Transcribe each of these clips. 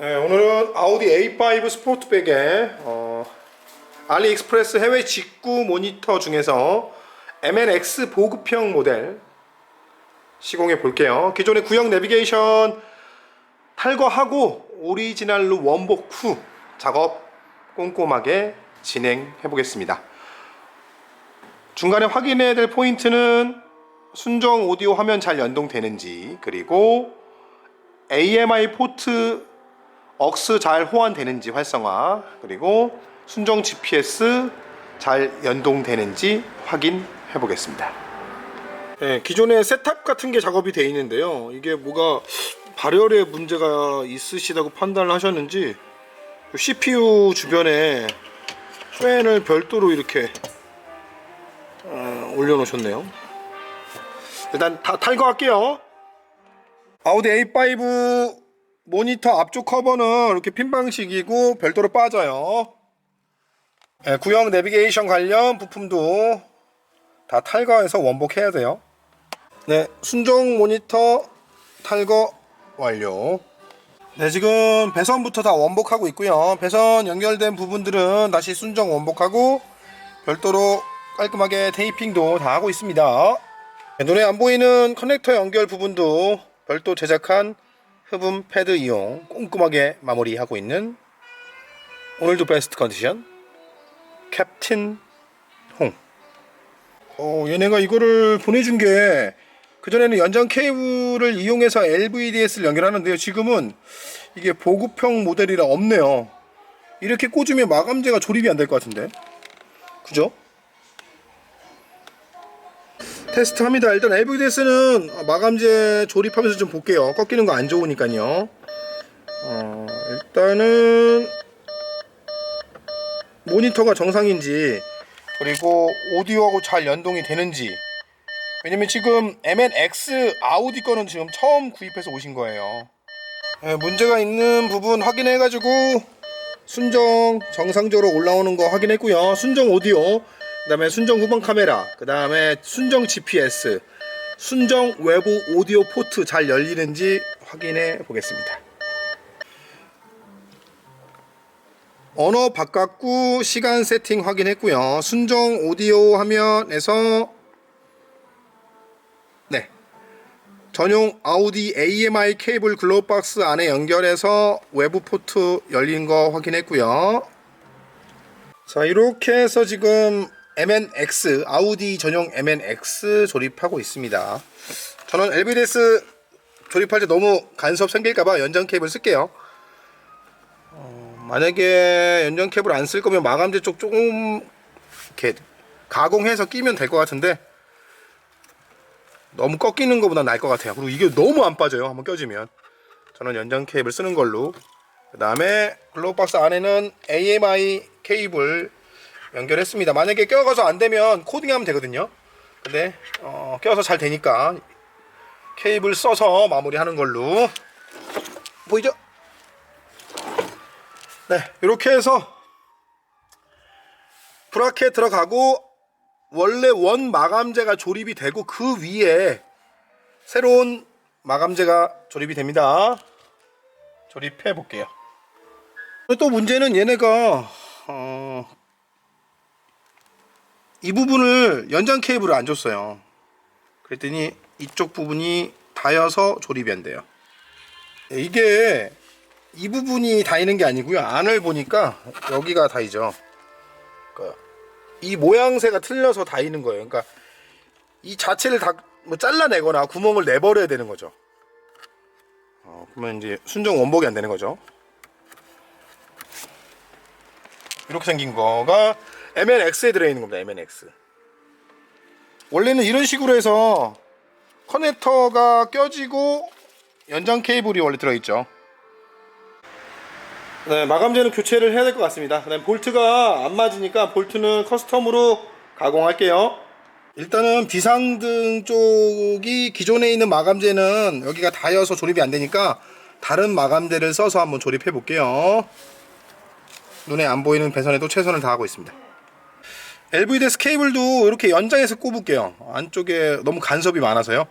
네, 오늘은 아우디 A5 스포트백의 어, 알리익스프레스 해외 직구 모니터 중에서 MNX 보급형 모델 시공해 볼게요. 기존의 구형 내비게이션 탈거하고 오리지널로 원복 후 작업 꼼꼼하게 진행해 보겠습니다. 중간에 확인해야 될 포인트는 순정 오디오 화면 잘 연동되는지 그리고 AMI 포트 억스 잘 호환되는지 활성화 그리고 순정 GPS 잘 연동되는지 확인해 보겠습니다. 네, 기존에 셋탑 같은 게 작업이 되어 있는데요. 이게 뭐가 발열에 문제가 있으시다고 판단을 하셨는지 CPU 주변에 팬을 별도로 이렇게 어, 올려놓으셨네요. 일단 다 탈거할게요. 아우디 A5 모니터 앞쪽 커버는 이렇게 핀 방식이고 별도로 빠져요. 네, 구형 내비게이션 관련 부품도 다 탈거해서 원복해야 돼요. 네, 순정 모니터 탈거 완료. 네, 지금 배선부터 다 원복하고 있고요. 배선 연결된 부분들은 다시 순정 원복하고 별도로 깔끔하게 테이핑도 다 하고 있습니다. 네, 눈에 안 보이는 커넥터 연결 부분도 별도 제작한 흡음 패드 이용 꼼꼼하게 마무리하고 있는 오늘도 베스트 컨디션 캡틴 홍. 어, 얘네가 이거를 보내준 게 그전에는 연장 케이블을 이용해서 LVDS를 연결하는데요. 지금은 이게 보급형 모델이라 없네요. 이렇게 꽂으면 마감재가 조립이 안 될 것 같은데. 그죠? 테스트 합니다. 일단 LVDS는 마감재 조립하면서 좀 볼게요. 꺾이는 거 안 좋으니까요. 어, 일단은 모니터가 정상인지 그리고 오디오하고 잘 연동이 되는지 왜냐면 지금 MNX 아우디 거는 지금 처음 구입해서 오신 거예요. 예, 문제가 있는 부분 확인해 가지고 순정 정상적으로 올라오는 거 확인했고요. 순정 오디오, 그 다음에 순정 후방 카메라, 그 다음에 순정 GPS, 순정 외부 오디오 포트 잘 열리는지 확인해 보겠습니다. 언어 바꿨고 시간 세팅 확인했고요. 순정 오디오 화면에서 네. 전용 아우디 AMI 케이블 글로우박스 안에 연결해서 외부 포트 열린 거 확인했고요. 자, 이렇게 해서 지금 MNX 아우디 전용 MNX 조립하고 있습니다. 저는 LVDS 조립할 때 너무 간섭 생길까봐 연장 케이블 쓸게요. 어, 만약에 연장 케이블 안쓸 거면 마감재 쪽 조금 이렇게 가공해서 끼면 될 것 같은데 너무 꺾이는 것보다 나을 것 같아요. 그리고 이게 너무 안 빠져요. 한번 껴지면. 저는 연장 케이블 쓰는 걸로. 그 다음에 글로우박스 안에는 AMI 케이블 연결했습니다. 만약에 껴가서 안 되면 코딩하면 되거든요. 근데 어, 껴서 잘 되니까 케이블 써서 마무리하는 걸로. 보이죠? 네, 이렇게 해서 브라켓 들어가고 원래 원 마감재가 조립이 되고 그 위에 새로운 마감재가 조립이 됩니다. 조립해 볼게요. 또 문제는 얘네가 어, 이 부분을 연장 케이블을 안 줬어요. 그랬더니 이쪽 부분이 닿여서 조립이 안 돼요. 이게 이 부분이 닿이는 게 아니고요. 안을 보니까 여기가 닿이죠. 그러니까 이 모양새가 틀려서 닿이는 거예요. 그러니까 이 자체를 다 뭐 잘라내거나 구멍을 내버려야 되는 거죠. 어, 그러면 이제 순정 원복이 안 되는 거죠. 이렇게 생긴 거가 MNX에 들어있는 겁니다. MNX. 원래는 이런 식으로 해서 커넥터가 껴지고 연장 케이블이 원래 들어있죠. 네, 마감재는 교체를 해야 될 것 같습니다. 그다음 볼트가 안 맞으니까 볼트는 커스텀으로 가공할게요. 일단은 비상등 쪽이 기존에 있는 마감재는 여기가 닿여서 조립이 안 되니까 다른 마감재를 써서 한번 조립해 볼게요. 눈에 안 보이는 배선에도 최선을 다하고 있습니다. LVDS 케이블도 이렇게 연장해서 꼽을게요. 안쪽에 너무 간섭이 많아서요.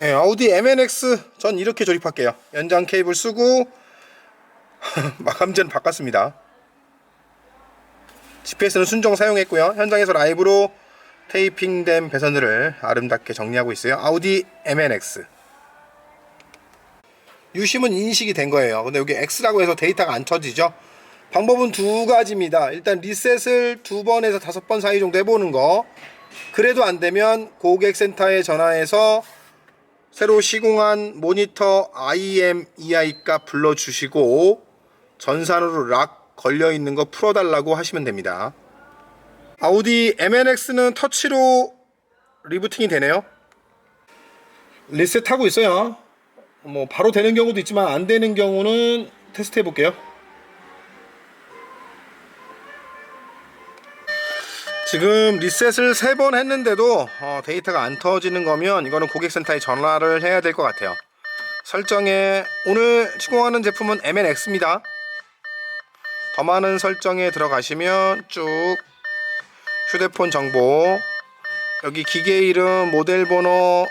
네, 아우디 MNX 전 이렇게 조립할게요. 연장 케이블 쓰고 마감재는 바꿨습니다. GPS는 순정 사용했고요. 현장에서 라이브로 테이핑된 배선들을 아름답게 정리하고 있어요. 아우디 MNX. 유심은 인식이 된 거예요. 근데 여기 X라고 해서 데이터가 안 쳐지죠. 방법은 두 가지입니다. 일단 리셋을 두 번에서 다섯 번 사이 정도 해보는 거. 그래도 안 되면 고객센터에 전화해서 새로 시공한 모니터 IMEI 값 불러주시고 전산으로 락 걸려 있는 거 풀어달라고 하시면 됩니다. 아우디 MNX는 터치로 리부팅이 되네요. 리셋하고 있어요. 뭐 바로 되는 경우도 있지만 안 되는 경우는 테스트 해볼게요. 지금 리셋을 세 번 했는데도 어, 데이터가 안 터지는 거면 이거는 고객센터에 전화를 해야 될 것 같아요. 설정에 오늘 시공하는 제품은 MNX입니다. 더 많은 설정에 들어가시면 쭉 휴대폰 정보 여기 기계 이름 모델 번호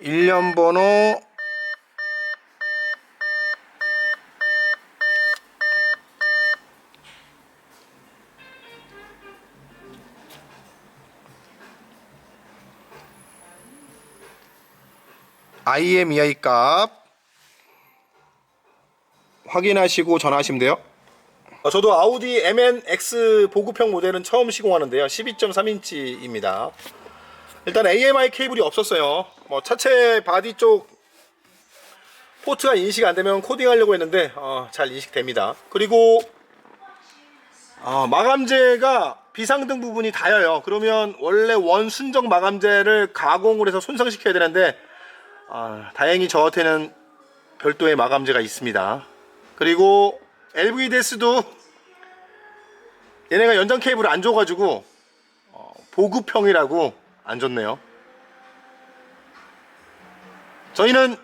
일련 번호 IMEI 값 확인하시고 전화하시면 돼요. 어, 저도 아우디 MNX 보급형 모델은 처음 시공하는데요. 12.3인치입니다. 일단 AMI 케이블이 없었어요. 뭐 차체 바디 쪽 포트가 인식 안 되면 코딩하려고 했는데 어, 잘 인식됩니다. 그리고 어, 마감재가 비상등 부분이 닿여요. 그러면 원래 원 순정 마감재를 가공을 해서 손상시켜야 되는데 아, 다행히 저한테는 별도의 마감재가 있습니다. 그리고 LVDS도 얘네가 연장 케이블을 안 줘가지고 어, 보급형이라고 안 줬네요. 저희는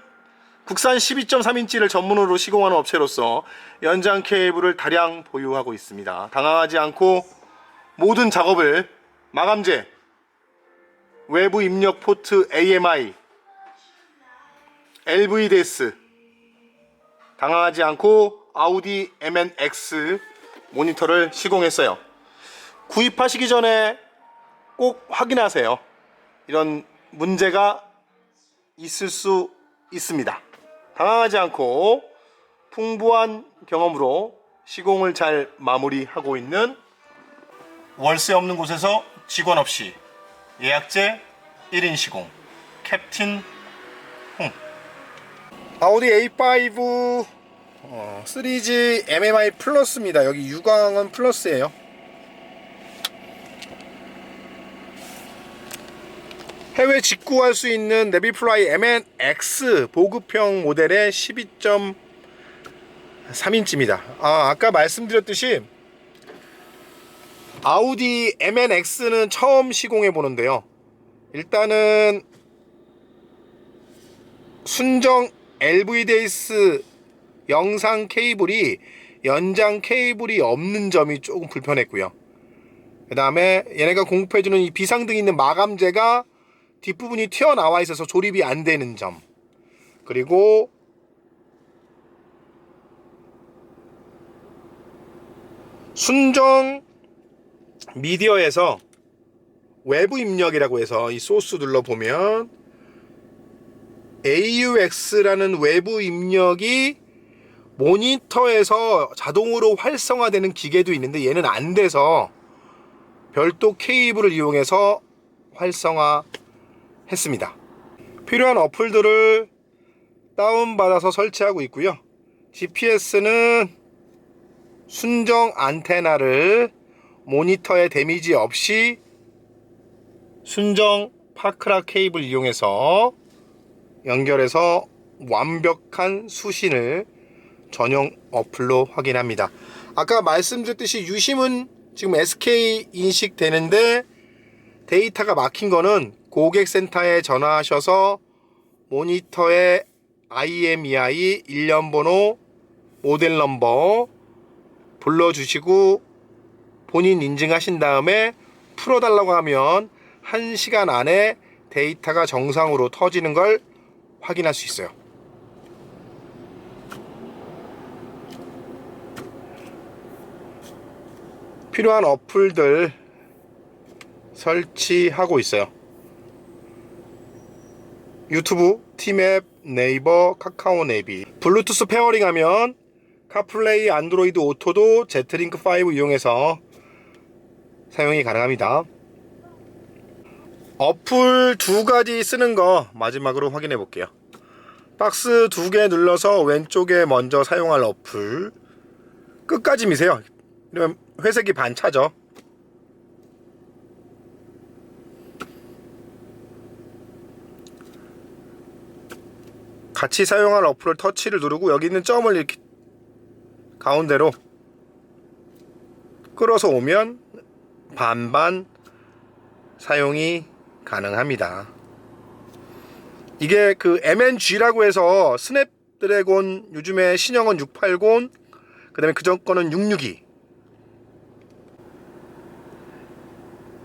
국산 12.3인치를 전문으로 시공하는 업체로서 연장 케이블을 다량 보유하고 있습니다. 당황하지 않고 모든 작업을 마감재, 외부 입력 포트 AMI, LVDS 당황하지 않고 아우디 MNX 모니터를 시공했어요. 구입하시기 전에 꼭 확인하세요. 이런 문제가 있을 수 있습니다. 당황하지 않고 풍부한 경험으로 시공을 잘 마무리하고 있는 월세 없는 곳에서 직원 없이 예약제 1인 시공 캡틴 홍 아우디 A5 어, 3G MMI 플러스입니다. 여기 유광은 플러스예요. 해외 직구할 수 있는 네비플라이 MNX 보급형 모델의 12.3인치입니다. 아, 아까 말씀드렸듯이 아우디 MNX는 처음 시공해 보는데요. 일단은 순정 LVDS 영상 케이블이 연장 케이블이 없는 점이 조금 불편했고요. 그 다음에 얘네가 공급해주는 이 비상등 있는 마감재가 뒷부분이 튀어나와 있어서 조립이 안 되는 점. 그리고 순정 미디어에서 외부 입력이라고 해서 이 소스 눌러보면 AUX라는 외부 입력이 모니터에서 자동으로 활성화되는 기계도 있는데 얘는 안 돼서 별도 케이블을 이용해서 활성화 했습니다. 필요한 어플들을 다운받아서 설치하고 있고요. GPS는 순정 안테나를 모니터에 데미지 없이 순정 파크라 케이블 이용해서 연결해서 완벽한 수신을 전용 어플로 확인합니다. 아까 말씀드렸듯이 유심은 지금 SK 인식되는데 데이터가 막힌 거는 고객센터에 전화하셔서 모니터에 IMEI 일련 번호 모델 넘버 불러주시고 본인 인증하신 다음에 풀어달라고 하면 1시간 안에 데이터가 정상으로 터지는 걸 확인할 수 있어요. 필요한 어플들 설치하고 있어요. 유튜브, 티맵, 네이버, 카카오 네비. 블루투스 페어링 하면 카플레이, 안드로이드 오토도 제트링크5 이용해서 사용이 가능합니다. 어플 두 가지 쓰는 거 마지막으로 확인해 볼게요. 박스 두 개 눌러서 왼쪽에 먼저 사용할 어플 끝까지 미세요. 이러면 회색이 반 차죠. 같이 사용할 어플을 터치를 누르고 여기 있는 점을 이렇게 가운데로 끌어서 오면 반반 사용이 가능합니다. 이게 그 MNG라고 해서 스냅드래곤 요즘에 신형은 680, 그다음에 그전 거는 662.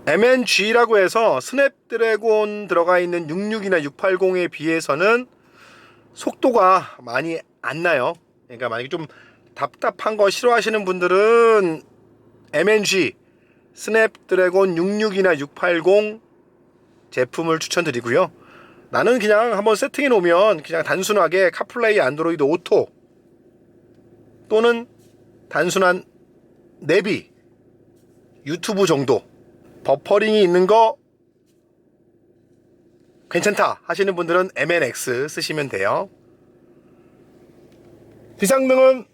MNG라고 해서 스냅드래곤 들어가 있는 66이나 680에 비해서는 속도가 많이 안 나요. 그러니까 만약에 좀 답답한 거 싫어하시는 분들은 MNG 스냅드래곤 66이나 680 제품을 추천드리고요. 나는 그냥 한번 세팅해 놓으면 그냥 단순하게 카플레이 안드로이드 오토 또는 단순한 내비 유튜브 정도 버퍼링이 있는 거 괜찮다 하시는 분들은 MNX 쓰시면 돼요. 비상등은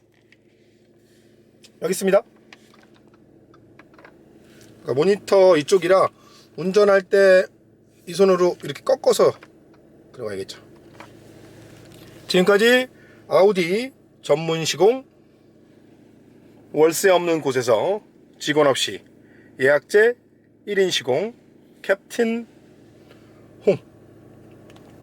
여기 있습니다. 그러니까 모니터 이쪽이라 운전할 때 이 손으로 이렇게 꺾어서 들어가야겠죠. 지금까지 아우디 전문 시공 월세 없는 곳에서 직원 없이 예약제 1인 시공 캡틴 홍